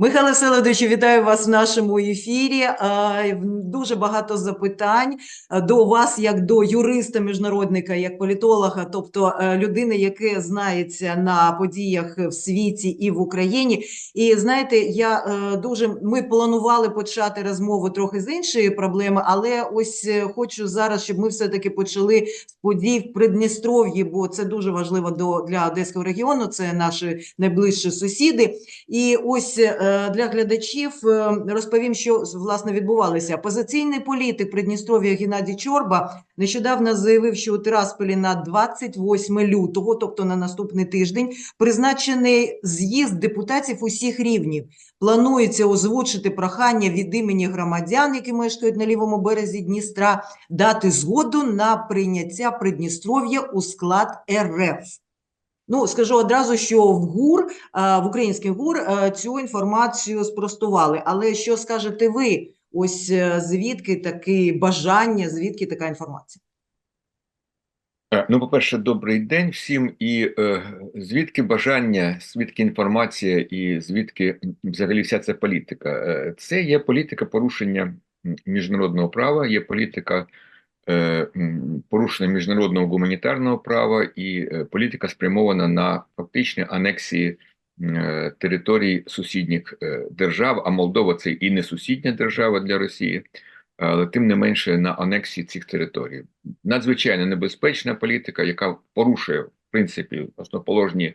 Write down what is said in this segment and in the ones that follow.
Михайло Селедович, вітаю вас в нашому ефірі. Е, Дуже багато запитань е, до вас, як до юриста, міжнародника, як політолога, тобто е, людини, яка знається на подіях в світі і в Україні. І знаєте, я дуже ми планували почати розмову трохи з іншої проблеми, але ось хочу зараз, щоб ми все-таки почали з подій в Придністров'ї, бо це дуже важливо до для Одеського регіону. Це наші найближчі сусіди. І ось для глядачів е, розповім, що власне відбувалося. Опозиційний політик Придністров'я Геннадій Чорба нещодавно заявив, що у Тирасполі на 28 лютого, тобто на наступний тиждень, призначений з'їзд депутатів усіх рівнів. Планується озвучити прохання від імені громадян, які мешкають на лівому березі Дністра, дати згоду на прийняття Придністров'я у склад РФ. Ну, скажу одразу, що в ГУР, в український ГУР цю інформацію спростували. Але що скажете ви? Ось е, звідки таке бажання, звідки така інформація? Е, Ну, по-перше, добрий день всім. І е, звідки бажання, звідки інформація і звідки взагалі вся ця політика? Е, Це є політика порушення міжнародного права, є політика е, порушення міжнародного гуманітарного права і е, політика спрямована на фактичні анексії е, територій сусідніх е, держав, а Молдова це і не сусідня держава для Росії але тим не менше на анексії цих територій. Надзвичайно небезпечна політика, яка порушує в принципі основоположні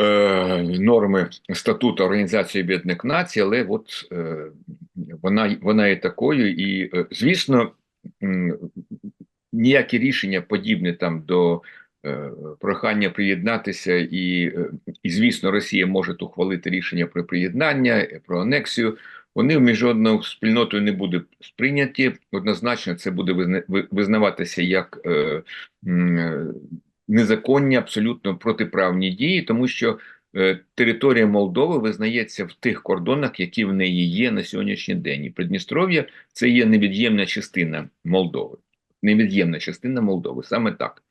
е, норми статуту Організації Об'єднаних Націй, але от е, вона, вона є такою, і е, звісно, ніякі рішення подібне там до. е, Прохання приєднатися, і, е, і звісно, Росія може ухвалити рішення про приєднання, про анексію. Вони в міжнародною спільнотою не будуть сприйняті. Однозначно, це буде визнаватися як е, незаконні, абсолютно протиправні дії, тому що територія Молдови визнається в тих кордонах, які в неї є на сьогоднішній день. І Придністров'я це є невід'ємна частина Молдови. Невід'ємна частина Молдови, саме так.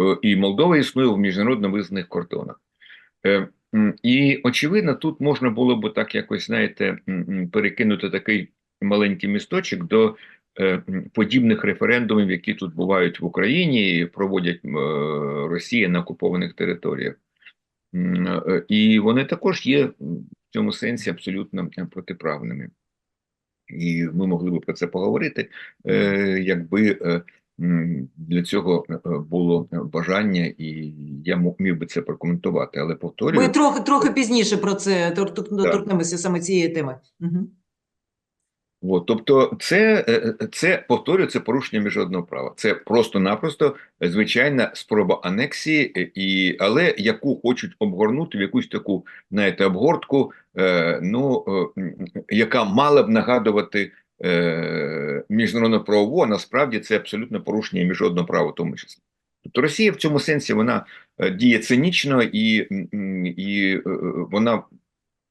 Е, І Молдова існує в міжнародно визнаних кордонах. Е, І очевидно, тут можна було б так якось, знаєте, перекинути такий маленький місточок до е, подібних референдумів, які тут бувають в Україні, проводять е, Росія на окупованих територіях. Е, І вони також є в цьому сенсі абсолютно е, протиправними. І ми могли би про це поговорити, е, якби для цього було бажання, і я міг би це прокоментувати. Але повторюю, Ми трохи трохи пізніше про це тор- тор- торкнемося саме цієї теми. Угу. От, тобто, це, е, е, це повторюю, це порушення міжнародного права. Це просто-напросто звичайна спроба анексії, е, і, але яку хочуть обгорнути в якусь таку, знаєте, обгортку, е, ну, е, яка мала б нагадувати е, міжнародне правову, а насправді це абсолютно порушення міжнародного права, в тому числі. Тобто Росія в цьому сенсі вона діє цинічно і, і е, вона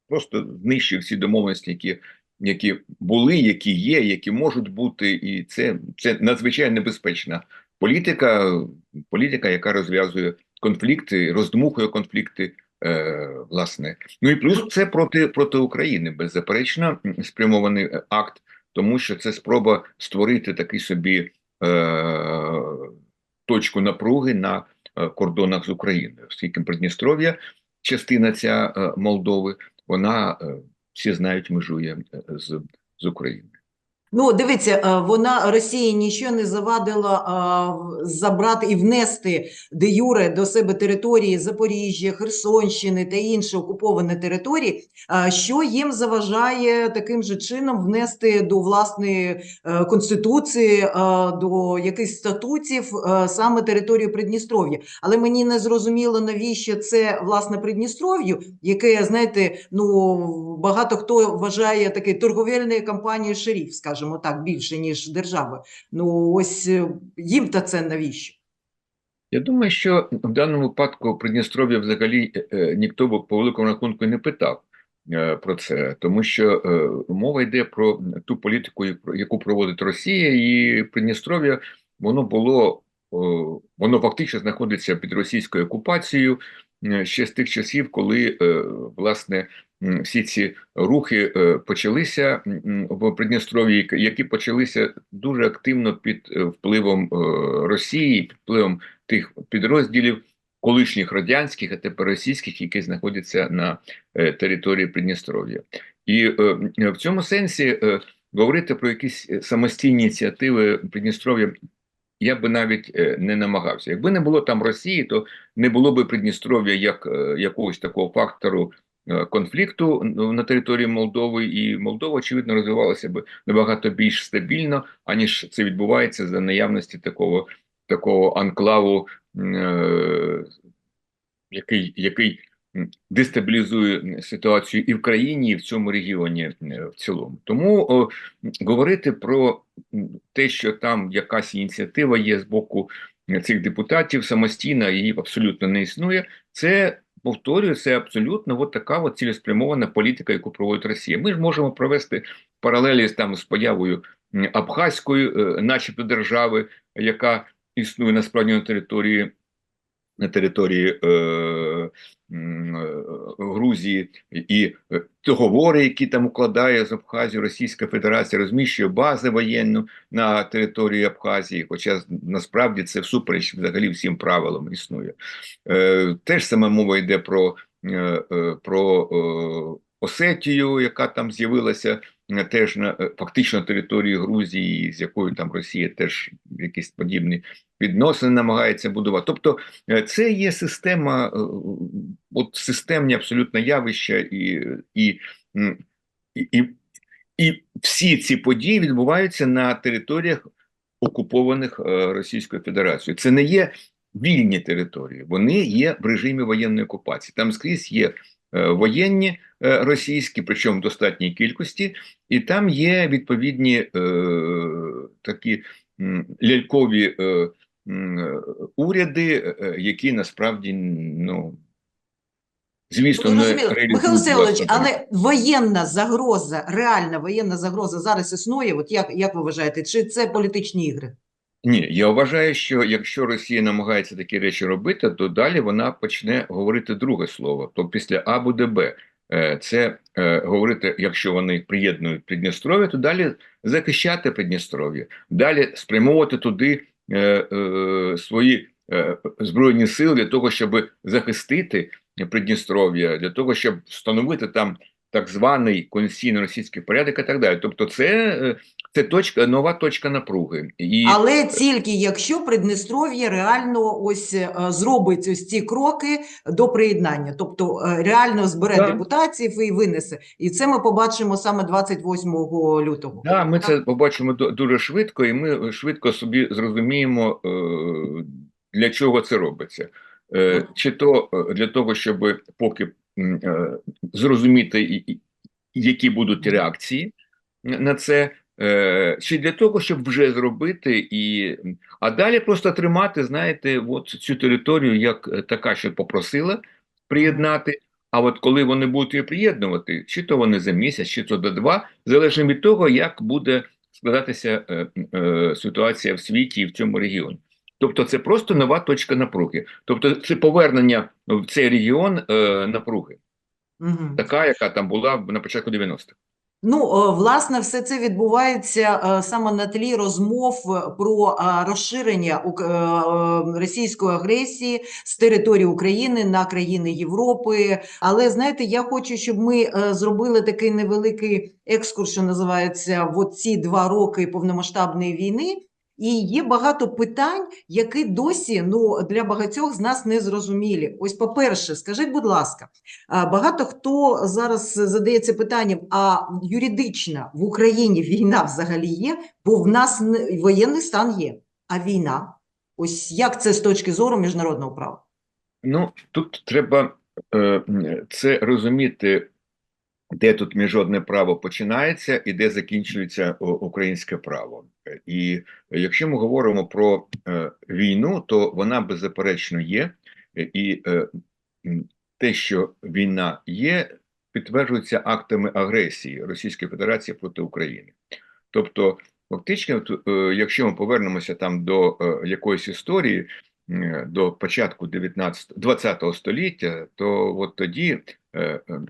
просто знищує всі домовленості, які які були, які є, які можуть бути, і це, це надзвичайно небезпечна політика, політика, яка розв'язує конфлікти, роздмухує конфлікти. Е, власне, ну і плюс це проти проти України, беззаперечно спрямований е, акт, тому що це спроба створити такий собі е, точку напруги на е, кордонах з Україною, оскільки Придністров'я, частина ця е, Молдови, вона всі знають, межує е, з, з Україною. Ну, дивіться, е, вона Росії нічого не завадила а, забрати і внести де юре до себе території Запоріжжя, Херсонщини та інші окуповані території. А, Що їм заважає таким же чином внести до власної е, конституції, е, до якихось статутів е, саме територію Придністров'я? Але мені не зрозуміло, навіщо це власне Придністров'ю, яке, знаєте, ну багато хто вважає таке торговельною компанією шеріф, скажімо так, більше ніж держави. Ну ось е, їм та це навіщо? Я думаю, що в даному випадку Придністров'я взагалі е, е, ніхто по великому рахунку не питав про це, тому що мова йде про ту політику, яку- проводить Росія, і Придністров'я воно було воно фактично знаходиться під російською окупацією ще з тих часів, коли власне всі ці рухи е, почалися в Придністров'ї, які почалися дуже активно під е, впливом е, Росії, під впливом тих підрозділів колишніх радянських, а тепер російських, які знаходяться на території Придністров'я. І в цьому сенсі говорити про якісь самостійні ініціативи Придністров'я я би навіть не намагався. Якби не було там Росії, то не було би Придністров'я як якогось такого фактору конфлікту на території Молдови, і Молдова, очевидно, розвивалася би набагато більш стабільно, аніж це відбувається за наявності такого, такого анклаву, е, який, який дестабілізує ситуацію і в країні, і в цьому регіоні е, в цілому. Тому о, говорити про те, що там якась ініціатива є з боку е, цих депутатів самостійно, її абсолютно не існує. Це повторюю, це абсолютно от така от цілеспрямована політика, яку проводить Росія. Ми ж можемо провести паралелі там з появою Абхазької, е, начебто держави, яка існує насправді на території на території е, е, Грузії. І е, договори, які там укладає з Абхазією Російська Федерація, розміщує бази воєнну на території Абхазії, хоча насправді це всупереч взагалі всім правилам існує. Е, теж саме мова йде про, е, е, про е, Осетію, яка там з'явилася теж на е, фактично території Грузії, з якою там Росія теж якісь подібні відносини намагається будувати. Тобто Е, Це є система, е, от системні абсолютно явища, і, і, і, і, всі ці події відбуваються на територіях окупованих е, Російською Федерацією. Це не є вільні території, вони є в режимі воєнної окупації. Там скрізь є е, воєнні е, російські, причому в достатній кількості, і там є відповідні е, такі лялькові. Е, е, уряди, е, які насправді ну. Звісно, Ну, не. Михайло Всеволодович, але воєнна загроза, реальна воєнна загроза зараз існує. От як, як ви вважаєте, чи це політичні ігри? Ні, я вважаю, що якщо Росія намагається такі речі робити, то далі вона почне говорити друге слово. То після А буде Б. Е, Це е, говорити, якщо вони приєднують Придністров'я, то далі захищати Придністров'я, далі спрямовувати туди е, е, свої е, збройні сили для того, щоб захистити Придністров'я, для того, щоб встановити там так званий конституційно російський порядок і так далі. Тобто, це, е, це точка, нова точка напруги. І Але тільки якщо Придністров'я реально ось е, зробить ось ці кроки до приєднання, тобто е, реально збере Так. депутатів і винесе. І це ми побачимо саме 28 лютого. Да, ми це побачимо ду- дуже швидко, і ми швидко собі зрозуміємо, для чого це робиться. Чи то для того, щоб поки зрозуміти, і- і- які будуть реакції на це, е, чи для того, щоб вже зробити, і, а далі просто тримати, знаєте, от цю територію як е, така, що попросила приєднати. А от коли вони будуть її приєднувати, чи то вони за місяць, чи то до два, залежно від того, як буде складатися е, е, ситуація в світі і в цьому регіоні. Тобто це просто нова точка напруги. Тобто це повернення в цей регіон е, напруги, Мгм. така, яка там була на початку 90-х. Ну, е, власне, все це відбувається е, саме на тлі розмов е, про розширення російської агресії з території України на країни Європи. Але знаєте, я хочу, щоб ми зробили такий невеликий екскурс, що називається в ці два роки повномасштабної війни. І є багато питань, які досі ну для багатьох з нас не зрозумілі. Ось, по-перше, скажіть, будь ласка, Багато хто зараз задається питанням: а юридично в Україні війна взагалі є, бо в нас воєнний стан є, а війна. Ось як це з точки зору міжнародного права? Ну, тут треба е, це розуміти, де тут міжнародне право починається і де закінчується українське право. Е, І якщо ми говоримо про е, війну, то вона беззаперечно є, Е, і е, те, що війна є, підтверджується актами агресії Російської Федерації проти України. Тобто, фактично, е, якщо ми повернемося там до е, якоїсь історії, е, до початку 19 20 століття, то от тоді е, е,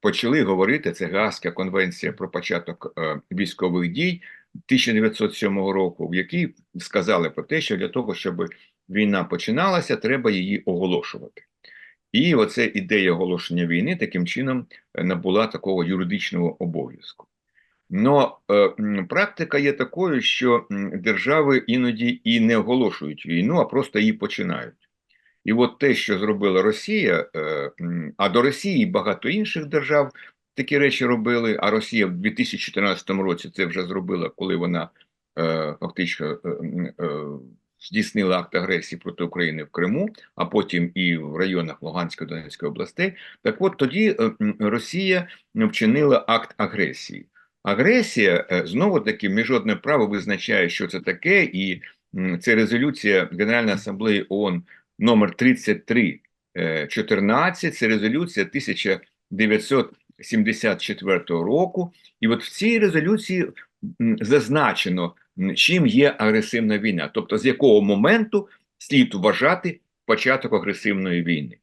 почали говорити, це Гаазька конвенція про початок е, військових дій 1907 року, в якій сказали про те, що для того, щоб війна починалася, треба її оголошувати. І оця ідея оголошення війни таким чином е, набула такого юридичного обов'язку. Но е, практика є такою, що держави іноді і не оголошують війну, а просто її починають. І от те, що зробила Росія, е, а до Росії багато інших держав такі речі робили. А Росія в 2014 році це вже зробила, коли вона е, фактично е, здійснила акт агресії проти України в Криму, а потім і в районах Луганської Донецької областей. Так от тоді Росія вчинила акт агресії. Агресія знову таки міжнародне право визначає, що це таке, і це резолюція Генеральної асамблеї ООН номер 3314, це резолюція 1974 року. І от в цій резолюції зазначено, чим є агресивна війна, тобто з якого моменту слід вважати початок агресивної війни.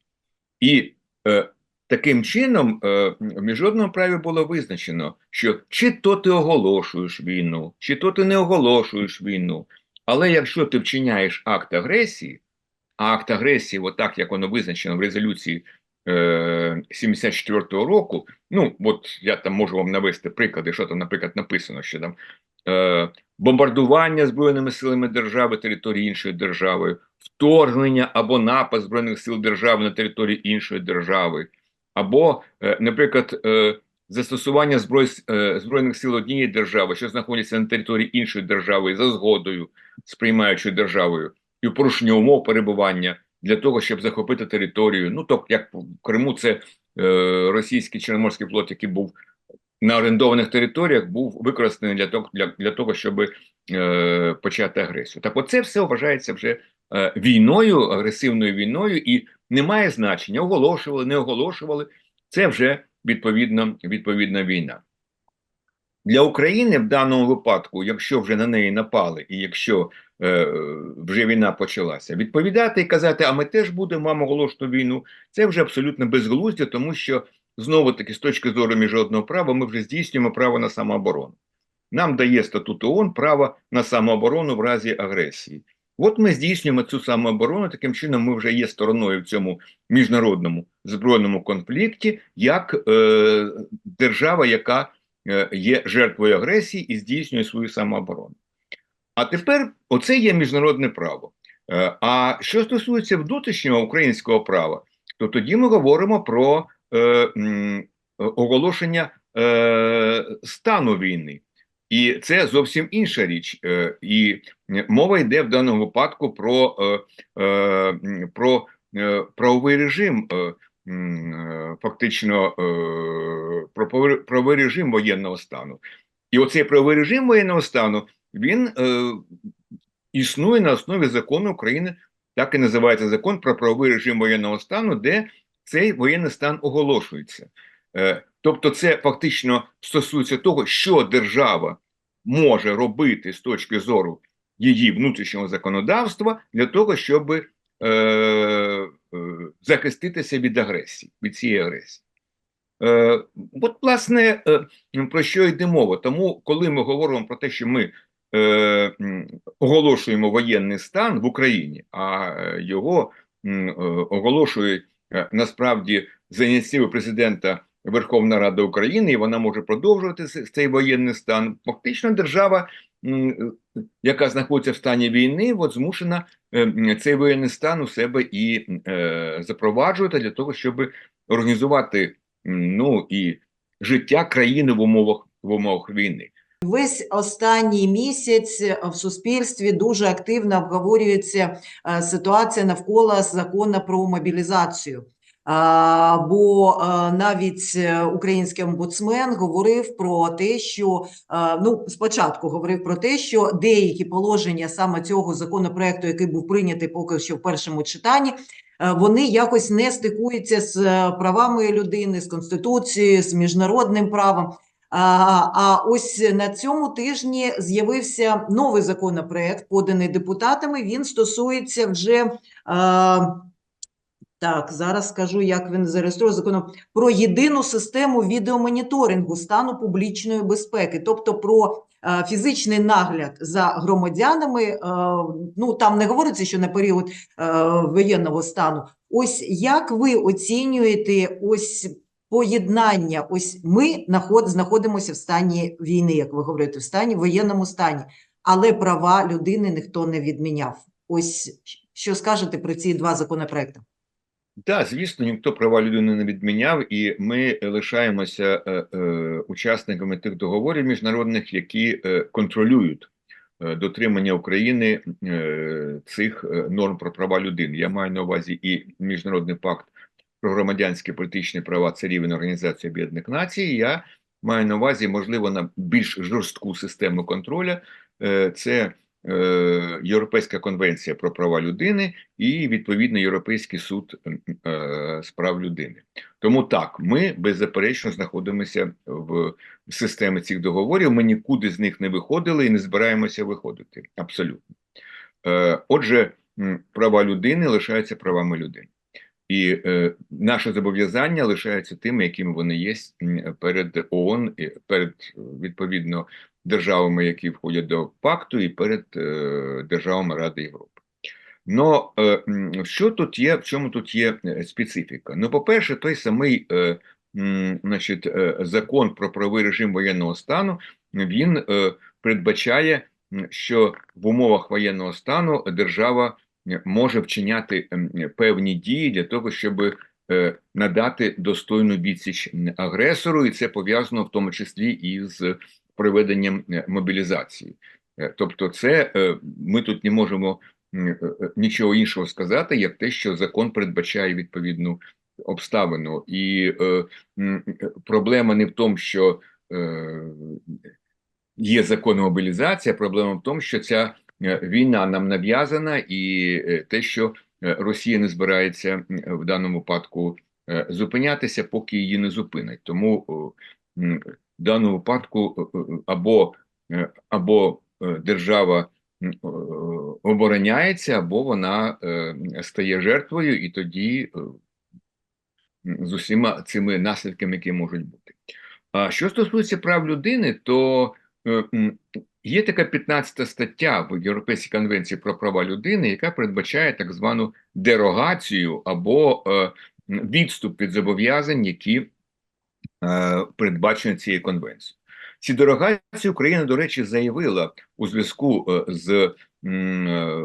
І е, таким чином е, в міжнародному праві було визначено, що чи то ти оголошуєш війну, чи то ти не оголошуєш війну. Але якщо ти вчиняєш акт агресії, а акт агресії, отак як воно визначено в резолюції е, 74-го року, ну от я там можу вам навести приклади, що там, наприклад, написано, що там е, бомбардування збройними силами держави території іншої держави, вторгнення або напад збройних сил держави на територію іншої держави, або, е, наприклад, е, застосування зброй, е, збройних сил однієї держави, що знаходяться на території іншої держави за згодою з державою, і порушення умов перебування для того, щоб захопити територію. Ну тобто, як в Криму, це е, російський Чорноморський флот, який був на орендованих територіях, був використаний для того, для, для того, щоб е, почати агресію. Так, оце все вважається вже е, війною, агресивною війною, і немає значення, оголошували, не оголошували. Це вже відповідно, відповідна війна. Для України в даному випадку, якщо вже на неї напали, і якщо вже війна почалася, відповідати і казати, а ми теж будемо вам оголошувати війну, це вже абсолютно безглуздя, тому що знову таки з точки зору міжнародного права ми вже здійснюємо право на самооборону. Нам дає статут ООН право на самооборону в разі агресії. От ми здійснюємо цю самооборону, таким чином ми вже є стороною в цьому міжнародному збройному конфлікті, як е, держава, яка е, є жертвою агресії і здійснює свою самооборону. А тепер оце є міжнародне право. Е, а що стосується внутрішнього українського права, то тоді ми говоримо про е, оголошення е, стану війни. І це зовсім інша річ. Е, і мова йде в даному випадку про, е, е, про е, правовий режим, е, е, фактично е, про правовий режим воєнного стану. І оцей правовий режим воєнного стану він е, існує на основі закону України, так і називається закон про правовий режим воєнного стану, де цей воєнний стан оголошується. Е, тобто, це фактично стосується того, що держава може робити з точки зору її внутрішнього законодавства для того, щоб е, е, захиститися від агресії, від цієї агресії. Е, от, власне, е, про що йде мова? Тому, коли ми говоримо про те, що ми е, оголошуємо воєнний стан в Україні, а е, його е, оголошує е, насправді за ініціативи президента Верховна Рада України, і вона може продовжувати цей воєнний стан. Фактично, держава, е, яка знаходиться в стані війни, от змушена е, цей воєнний стан у себе і е, запроваджувати для того, щоб організувати ну і життя країни в умовах в умовах війни. Весь останній місяць е, в суспільстві дуже активно обговорюється е, ситуація навколо закону про мобілізацію. Бо е, навіть український омбудсмен говорив про те, що ну спочатку говорив про те, що деякі положення саме цього законопроекту, який був прийнятий поки що в першому читанні, вони якось не стикуються з правами людини, з конституцією, з міжнародним правом. А, ось на цьому тижні з'явився новий законопроект, поданий депутатами. Він стосується вже Так, зараз скажу, як він зареєструє законом про єдину систему відеомоніторингу стану публічної безпеки, тобто про е, фізичний нагляд за громадянами. е, ну там не говориться, що на період е, воєнного стану. Ось як ви оцінюєте ось поєднання? Ось ми наход, знаходимося в стані війни, як ви говорите, в стані воєнному стані, але права людини ніхто не відміняв. Ось що скажете про ці два законопроекти? Так, звісно, ніхто права людини не відміняв, і ми лишаємося е, е, учасниками тих договорів міжнародних, які е, контролюють е, дотримання України е, цих е, норм про права людини. Я маю на увазі і Міжнародний пакт про громадянські політичні права це рівень Організації Об'єднаних Націй. Я маю на увазі, можливо, на більш жорстку систему контролю. Е, це е, Європейська конвенція про права людини і відповідно Європейський суд е, з прав людини. Тому так, ми беззаперечно знаходимося в системі цих договорів. Ми нікуди з них не виходили і не збираємося виходити. Абсолютно. Отже, права людини лишаються правами людини. І е, наше зобов'язання лишаються тими, якими вони є перед ООН, перед відповідно державами, які входять до пакту, і перед е, державами Ради Європи. Но е, що тут є, в чому тут є е, специфіка? Ну, по-перше, той самий е, м, значить, е, закон про правовий режим воєнного стану він е, передбачає, що в умовах воєнного стану держава може вчиняти ем, певні дії для того, щоб е, надати достойну відсіч агресору, і це пов'язано в тому числі із проведенням е, мобілізації. Е, Тобто, це ми тут не можемо нічого іншого сказати, як те, що закон передбачає відповідну обставину. І проблема не в тому, що є закон мобілізація, проблема в тому, що ця війна нам нав'язана, і е, те, що е, Росія не збирається в даному випадку е, зупинятися, поки її не зупинить. Тому в даному випадку е, е, або, е, або е, держава е, обороняється, або вона е, стає жертвою, і тоді е, з усіма цими наслідками, які можуть бути. А що стосується прав людини, то е, є така 15 стаття в Європейській конвенції про права людини, яка передбачає так звану дерогацію або е, відступ від зобов'язань, які е, передбачені цією конвенцією. Ці дерогації Україна, до речі, заявила у зв'язку е, з е,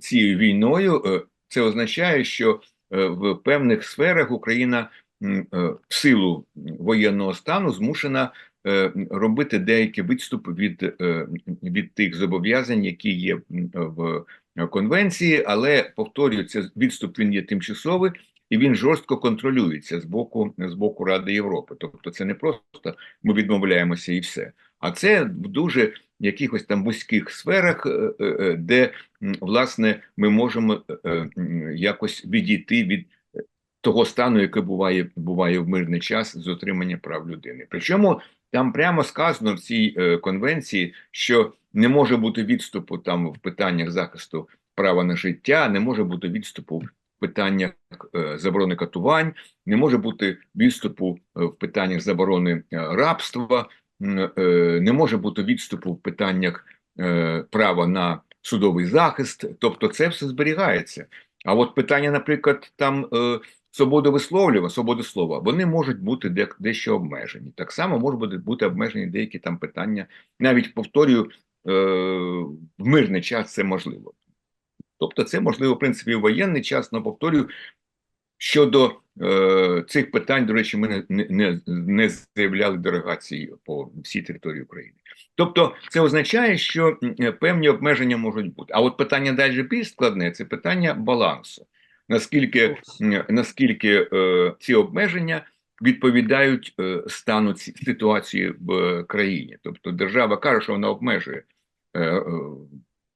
цією війною. Е, Це означає, що е, в певних сферах Україна в силу воєнного стану змушена робити деякі відступи від, е, від тих зобов'язань, які є в конвенції, але повторюю, це відступ він є тимчасовий і він жорстко контролюється з боку з боку Ради Європи. Тобто, це не просто ми відмовляємося і все, а це в дуже якихось там вузьких сферах, е, е, е, де власне ми можемо е, е, якось відійти від е, того стану, який буває буває в мирний час з отримання прав людини. Причому там прямо сказано в цій е, конвенції, що не може бути відступу там в питаннях захисту права на життя, не може бути відступу в питаннях е, заборони катувань, не може бути відступу е, в питаннях заборони е, рабства, е, не може бути відступу в питаннях е, права на судовий захист. Тобто, це все зберігається. А от питання, наприклад, там е, свободи висловлювання, свободи слова, вони можуть бути дещо обмежені. Так само можуть бути, обмежені деякі там питання. Навіть повторюю, е, в мирний час це можливо. Тобто, це можливо, в принципі, в воєнний час, але повторюю, щодо е, цих питань, до речі, ми не, не, не заявляли дерогації по всій території України. Тобто, це означає, що певні обмеження можуть бути. А от питання далі більш складне це питання балансу. Наскільки, наскільки е, ці обмеження відповідають е, стану ці, ситуації в е, країні? Тобто держава каже, що вона обмежує е, е,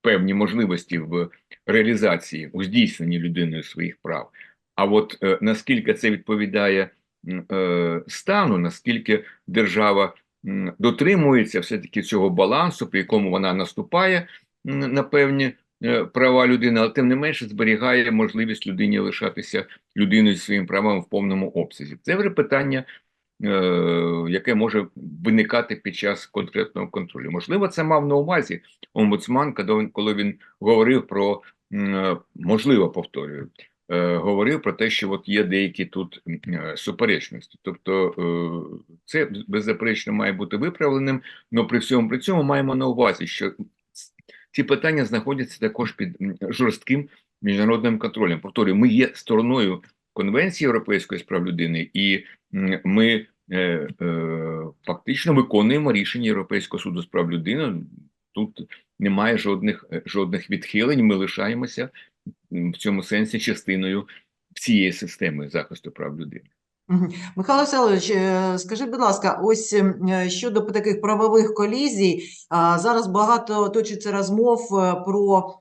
певні можливості в реалізації у здійсненні людиною своїх прав. А от е, наскільки це відповідає е, стану, наскільки держава м, дотримується все-таки цього балансу, при якому вона наступає на певні е, права людини, але тим не менше зберігає можливість людині лишатися людиною зі своїм правом в повному обсязі. Це вже питання, е, яке може виникати під час конкретного контролю. Можливо, це мав на увазі омбудсман, коли він, говорив про е, можливо, повторюю, е, говорив про те, що от є деякі тут е, суперечності. Тобто е, це беззаперечно має бути виправленим, але при всьому при цьому маємо на увазі, що ці питання знаходяться також під жорстким міжнародним контролем. Повторюю, ми є стороною Конвенції Європейської з прав людини, і ми е, е, фактично виконуємо рішення Європейського суду з прав людини. Тут немає жодних е, жодних відхилень. Ми лишаємося в цьому сенсі частиною всієї системи захисту прав людини. Михайло Васильович, е, скажіть, будь ласка, ось ем, е, щодо таких правових колізій, зараз багато точиться розмов е, про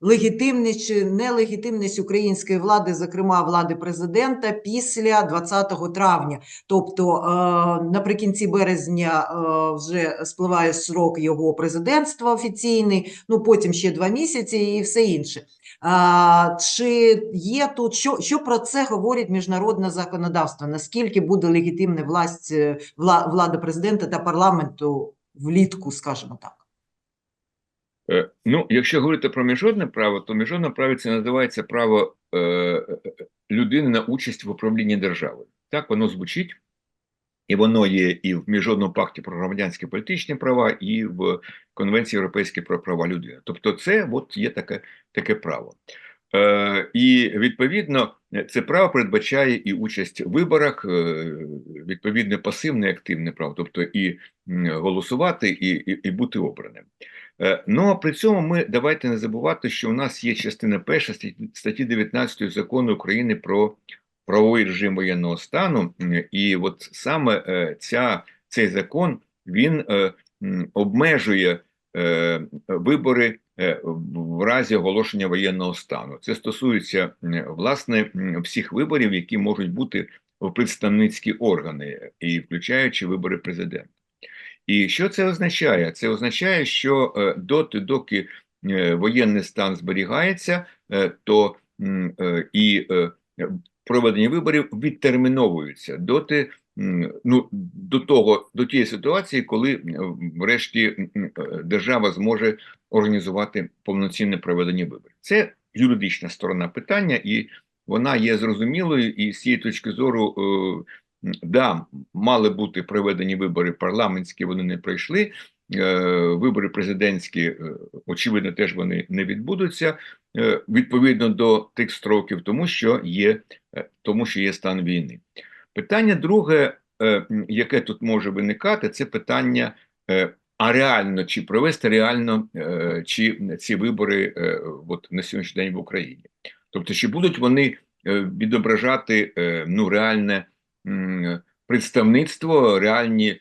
легітимність чи нелегітимність української влади, зокрема влади президента, після 20 травня. Тобто наприкінці березня вже спливає срок його президентства офіційний, ну потім ще два місяці і все інше. Чи є тут, що, що про це говорить міжнародне законодавство? Наскільки буде легітимна власть, е, влада президента та парламенту влітку, скажімо так? Е, Ну, якщо говорити про міжнародне право, то міжнародне право це називається право е, людини на участь в управлінні державою. Так воно звучить, і воно є і в міжнародному пакті про громадянські політичні права, і в Конвенції Європейської про права людини. Тобто, це от є таке, таке право. Е, і відповідно це право передбачає і участь в виборах, е, відповідне пасивне і активне право, тобто і голосувати, і, і, і бути обраним. Е, Ну а при цьому ми давайте не забувати, що у нас є частина перша статті- статті 19 закону України про правовий режим воєнного стану, і от саме е, ця, цей закон він е, обмежує е, вибори е, в разі оголошення воєнного стану. Це стосується власне всіх виборів, які можуть бути в представницькі органи, і включаючи вибори президента. І що це означає? Це означає, що е, доти, доки е, воєнний стан зберігається, е, то е, і е, проведення виборів відтерміновуються доти, ну, до того, до тієї ситуації, коли врешті держава зможе організувати повноцінне проведення виборів. Це юридична сторона питання, і вона є зрозумілою, і з цієї точки зору. е, Да, мали бути проведені вибори парламентські, вони не пройшли. Е, Вибори президентські, е, очевидно, теж вони не відбудуться відповідно до тих строків, тому що є, тому що є стан війни. Питання друге, е, яке тут може виникати, це питання: е, а реально чи провести реально е, чи ці вибори от на сьогоднішній день в Україні? Тобто, чи будуть вони відображати ну реальне представництво, реальні,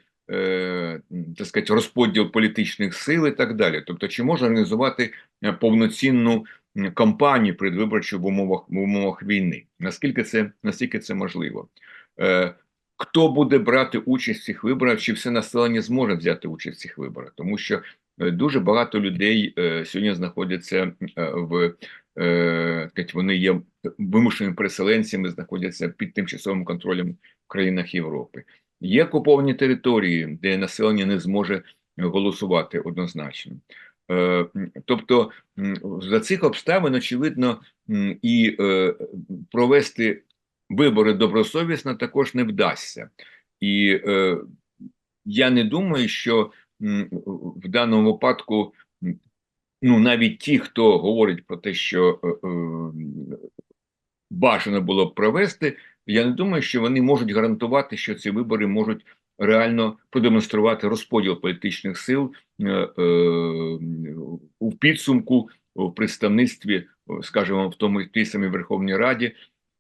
так сказати, розподіл політичних сил і так далі. Тобто, чи може організувати повноцінну кампанію передвиборчу в умовах в умовах війни? Наскільки це наскільки це можливо? Е, Хто буде брати участь в цих виборах, чи все населення зможе взяти участь в цих виборах? Тому що е, дуже багато людей е, сьогодні знаходяться в вони є вимушеними переселенцями, знаходяться під тимчасовим контролем в країнах Європи. Є окуповані території, де населення не зможе голосувати однозначно. Тобто за цих обставин, очевидно, і провести вибори добросовісно також не вдасться. І е, я не думаю, що в даному випадку ну, навіть ті, хто говорить про те, що е, е, бажано було б провести, я не думаю, що вони можуть гарантувати, що ці вибори можуть реально продемонструвати розподіл політичних сил е, е, у підсумку в представництві, скажімо, в тому тій самій Верховній Раді,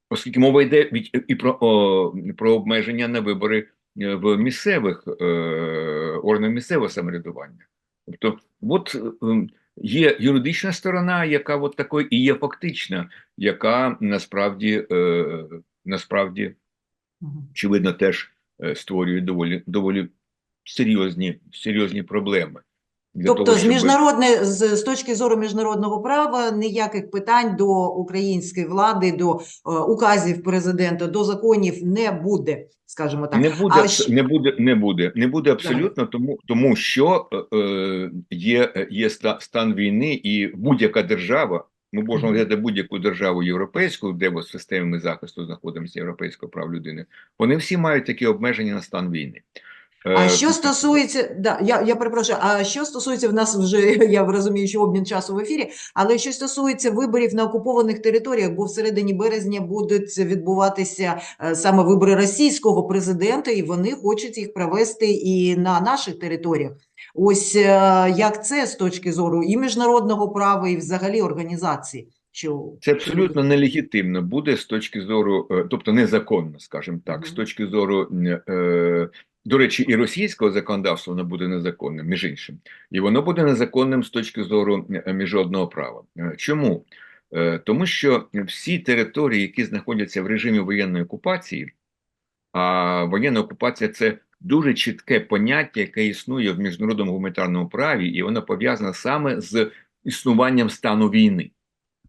оскільки мова йде від і про, о, про обмеження на вибори е, в місцевих е, органах місцевого самоврядування. Тобто, от е, є юридична сторона, яка от такою, і є фактична, яка насправді е, насправді очевидно теж е, створює доволі доволі серйозні серйозні проблеми. Для Тобто, того, з міжнародне з, з точки зору міжнародного права ніяких питань до української влади, до е, указів президента, до законів не буде, скажімо так. не буде, А не буде, не буде, не буде абсолютно, тому, тому що е, е, є, є ста- стан війни, і будь-яка держава, ми можемо Мгм. взяти будь-яку державу європейську, де в системі захисту знаходимося європейського прав людини. Вони всі мають такі обмеження на стан війни. А Е, що стосується, да, я, я перепрошую, а що стосується, в нас вже, я розумію, що обмін часу в ефірі, але що стосується виборів на окупованих територіях, бо в середині березня будуть відбуватися е, саме вибори російського президента, і вони хочуть їх провести і на наших територіях. Ось е, як це з точки зору і міжнародного права, і взагалі організації? Що Це абсолютно нелегітимно буде з точки зору, тобто незаконно, скажімо так, з точки зору, е, до речі, і російського законодавства воно буде незаконним, між іншим, і воно буде незаконним з точки зору е, міжнародного права. Е, Чому? Е, Тому що всі території, які знаходяться в режимі воєнної окупації, а воєнна окупація це дуже чітке поняття, яке існує в міжнародному гуманітарному праві, і воно пов'язане саме з існуванням стану війни.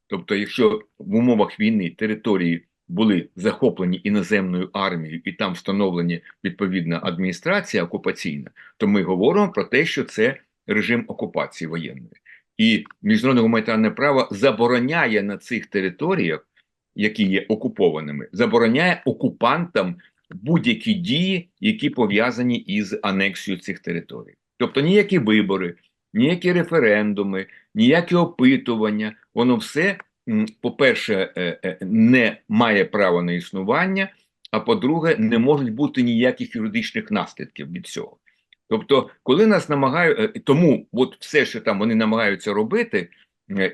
Тобто, якщо в умовах війни території були захоплені іноземною армією і там встановлені відповідна адміністрація окупаційна, то ми говоримо про те, що це режим окупації воєнної. І міжнародне гуманітарне право забороняє на цих територіях, які є окупованими, забороняє окупантам будь-які дії, які пов'язані із анексією цих територій. Тобто ніякі вибори, ніякі референдуми, ніякі опитування, воно все, по-перше, е, е, не має права на існування, а по-друге, не можуть бути ніяких юридичних наслідків від цього. Тобто, коли нас намагають, е, тому от все, що там вони намагаються робити,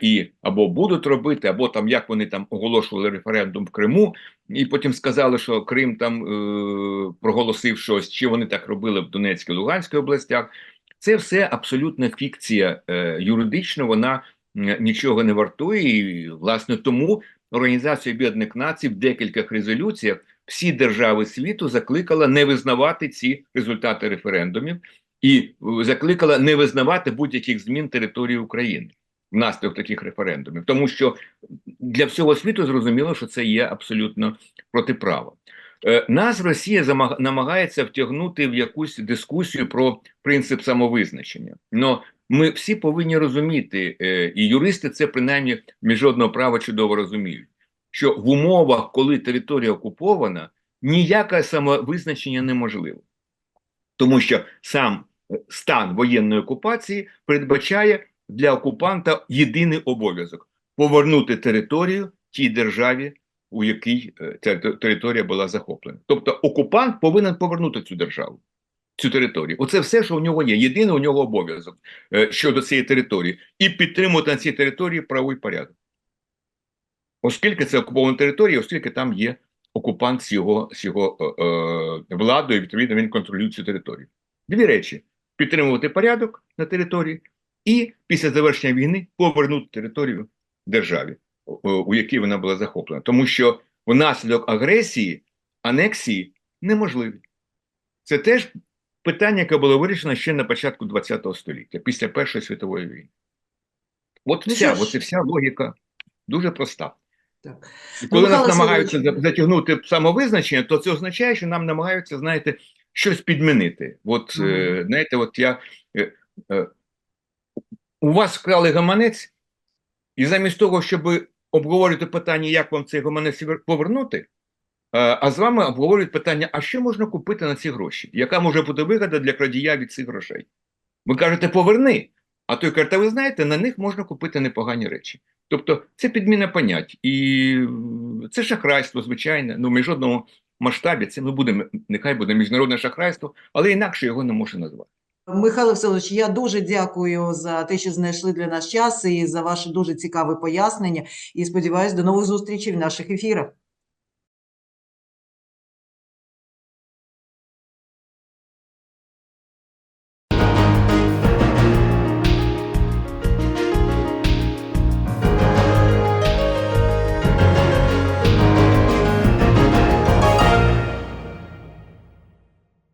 і або будуть робити, або там як вони там оголошували референдум в Криму, і потім сказали, що Крим там е, проголосив щось, чи вони так робили в Донецькій Луганській областях. Це все абсолютна фікція е, юридично, вона нічого не вартує. І, власне, тому Організація Об'єднаних Націй в декількох резолюціях всі держави світу закликала не визнавати ці результати референдумів і е, закликала не визнавати будь-яких змін території України внаслідок таких референдумів, тому що для всього світу зрозуміло, що це є абсолютно протиправо. Е, Нас Росія намагається втягнути в якусь дискусію про принцип самовизначення. Но ми всі повинні розуміти, е, і юристи це принаймні міжнародного права чудово розуміють, що в умовах, коли територія окупована, ніяке самовизначення неможливо, тому що сам е, стан воєнної окупації передбачає для окупанта єдиний обов'язок повернути територію тій державі, у якій е, ця територія була захоплена. Тобто окупант повинен повернути цю державу, цю територію. Оце все, що у нього є. Єдиний у нього обов'язок е, щодо цієї території, і підтримувати на цій території правовий порядок. Оскільки це окупована територія, оскільки там є окупант з його, з його е, е, владою, відповідно, він контролює цю територію. Дві речі: підтримувати порядок на території, і після завершення війни повернути територію державі, у- у якій вона була захоплена. Тому що внаслідок агресії, анексії неможливі. Це теж питання, яке було вирішено ще на початку ХХ століття, після Першої світової війни. От Ну вся, от і вся логіка дуже проста. так. І коли Михайло нас намагаються Сергійович. за- затягнути самовизначення, то це означає, що нам намагаються, знаєте, щось підмінити. От, е, знаєте, от я е, е, у вас вкрали гаманець, і замість того, щоб обговорювати питання, як вам цей гаманець повернути, а з вами обговорюють питання, а що можна купити на ці гроші? Яка може бути вигода для крадія від цих грошей? Ви кажете, поверни. А той каже, та ви знаєте, на них можна купити непогані речі. Тобто це підміна понять. І це шахрайство, звичайне. Ну, в міжнародному масштабі це ми будемо, нехай буде міжнародне шахрайство, але інакше його не можна назвати. Михайло Васильович, я дуже дякую за те, що знайшли для нас час і за ваше дуже цікаве пояснення. І сподіваюся, до нових зустрічей в наших ефірах.